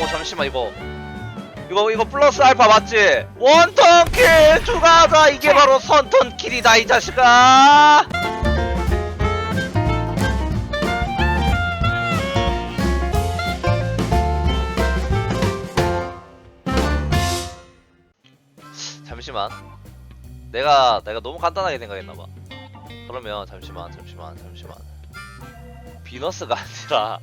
어 잠시만 이거. 이거 이거 플러스 알파 맞지? 원턴킬 추가하자. 이게 바로 선턴킬이다 이 자식아. 잠시만. 내가 내가 너무 간단하게 생각했나봐. 그러면 잠시만 잠시만 잠시만. 비너스가 아니라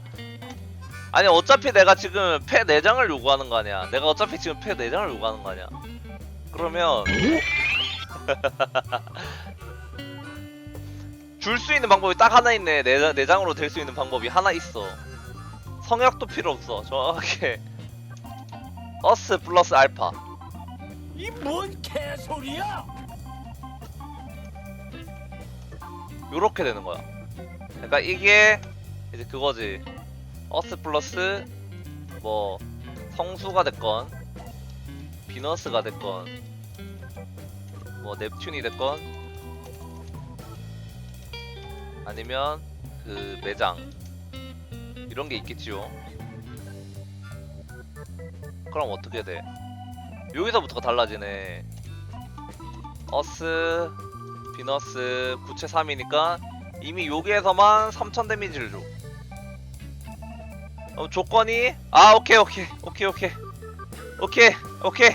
아니 어차피 내가 지금 패 4장을 요구하는 거 아니야. 내가 어차피 지금 패 4장을 요구하는 거 아니야. 그러면 줄 수 있는 방법이 딱 하나 있네. 4, 4장으로 될 수 있는 방법이 하나 있어. 성역도 필요 없어 정확하게. 어스 플러스 알파. 이 뭔 개소리야? 요렇게 되는 거야. 그러니까 이게 이제 그거지 어스 플러스 뭐 성수가 됐건 비너스가 됐건 뭐 넵튠이 됐건 아니면 그 매장 이런 게 있겠지요. 그럼 어떻게 돼? 여기서부터가 달라지네. 어스 비너스 구체 3이니까 이미 여기에서만 3000 데미지를 줘. 어, 조건이? 아 오케이 오케이. 오케이 오케이. 오케이 오케이.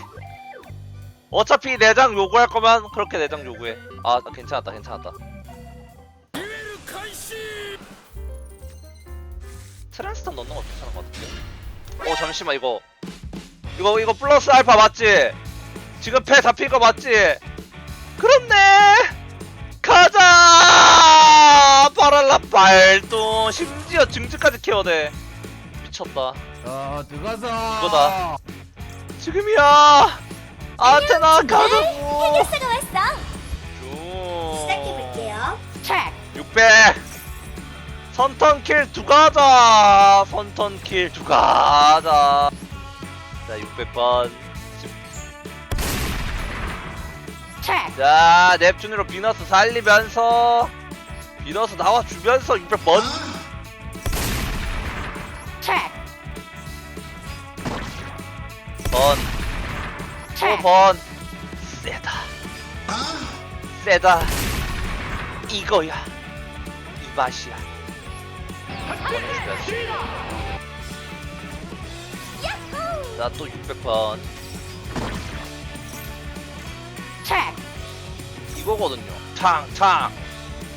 어차피 내장 요구할 거면 그렇게 내장 요구해. 아 괜찮았다 괜찮았다. 트랜스턴 넣는 거 괜찮은 것 같은데? 어 잠시만 이거. 이거 이거 플러스 알파 맞지? 지금 패 잡힌 거 맞지? 그렇네! 가자! 바랄라 발동! 심지어 증증까지 케어돼 미쳤다 자 들어가자 이거다. 지금이야 아테나 가자고 해결사가 왔어. 쭉 시작해볼게요. 트랙. 600 선턴킬 두 가자 선턴킬 두 가자 자 600번 트랙. 자 넵튠으로 비너스 살리면서 비너스 나와주면서 600번 번. 트랙. 5번. 세다. 세다. 이거야. 이 맛이야. 자또 600번. 트랙. 이거거든요. 탕탕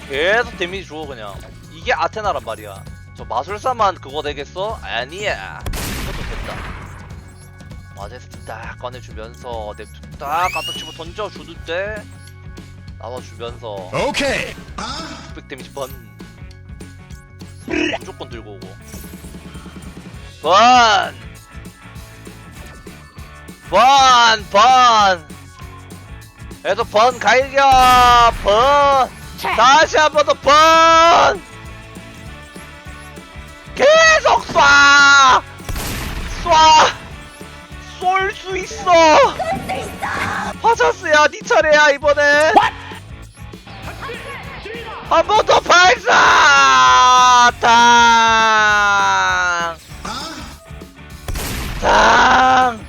계속 데미지 줘 그냥. 이게 아테나란 말이야. 저 마술사만 그거 되겠어? 아니야. 이것도 된다 마제스 딱 꺼내주면서 nep튠 딱 갖다 치고 던져주는데 나와주면서 오케이 600 데미지 번 무조건 들고 오고 번! 번! 번! 계속 번 갈겨! 번! 다시 한 번 더 번! 수 있어! 화자스야 네 차례야 이번에 한 번 더 발사! 탕! 탕!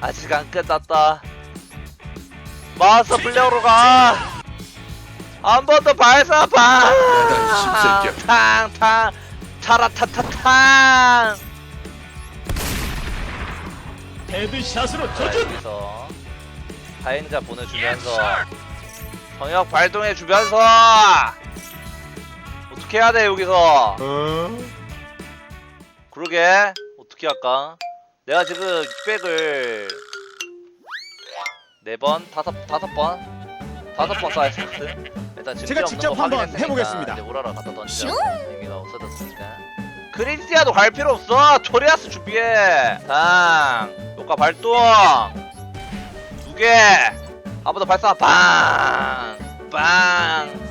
아직 안 끝났다 마스터 플레어로 가! 한 번 더 발사 방! 탕탕! 타라타타탕! 헤드샷으로 자, 저주! 여기서 사행자 보내주면서 성역 발동해 주면서 어떻게 해야 돼 여기서? 그러게. 어떻게 할까? 내가 지금 600을 4번 다섯 다섯 번? 다섯 번 쏴야겠어 일단 지금 제가 직접 거 한번 해보겠습니다. 이제 오라라 갖다 던져 슝! 의미가 없어졌으니까 크리스티아도 갈 필요 없어. 토리아스 준비해. 당. 효과 발동. 두개한 번더 발사. 빵! 빵!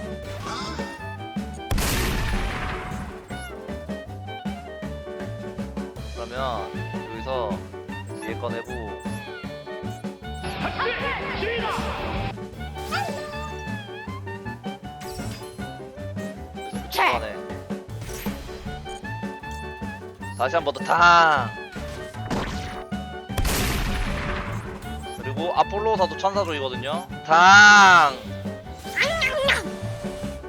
그러면 여기서 뒤에 꺼내고. 그래서 초반에 다시 한 번 더 탕! 그리고 아폴로사도 천사족이거든요. 탕!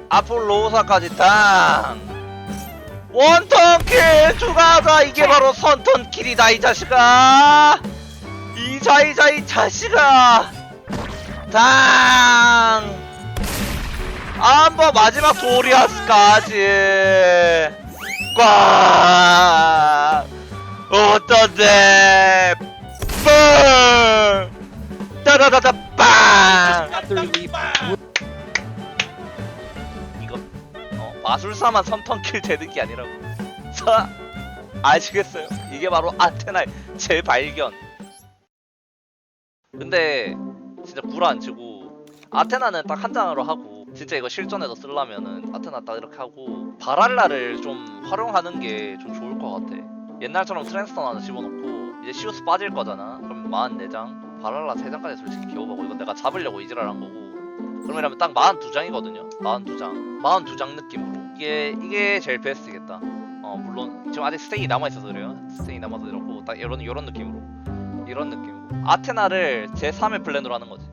아폴로사까지 탕! 원턴킬 추가하자! 이게 바로 선턴킬이다, 이 자식아! 이자, 이자, 이 자식아! 탕! 한번 마지막 도리아스까지! 꽉 어떤데? 뻥 따다다다 빵! 이거 어, 마술사만 선턴킬 되는 게 아니라고. 자 아시겠어요? 이게 바로 아테나의 재발견. 근데 진짜 구라 안 치고 아테나는 딱 한 장으로 하고 진짜 이거 실전에서 쓰려면은 아테나 딱 이렇게 하고 바랄라를 좀 활용하는 게 좀 좋을 것 같아. 옛날처럼 트랜스턴 하나 집어넣고 이제 시우스 빠질 거잖아. 그럼 44장? 바랄라 3장까지 솔직히 개오바고 이거 내가 잡으려고 이지랄 한 거고. 그러면 딱 42장이거든요. 42장. 42장 느낌으로. 이게 이게 제일 베스트겠다. 어 물론 지금 아직 스테이 남아 있어서 그래요. 스테이 남아서 이렇고 딱 이런 이런 느낌으로. 이런 느낌으로. 아테나를 제3의 플랜으로 하는 거지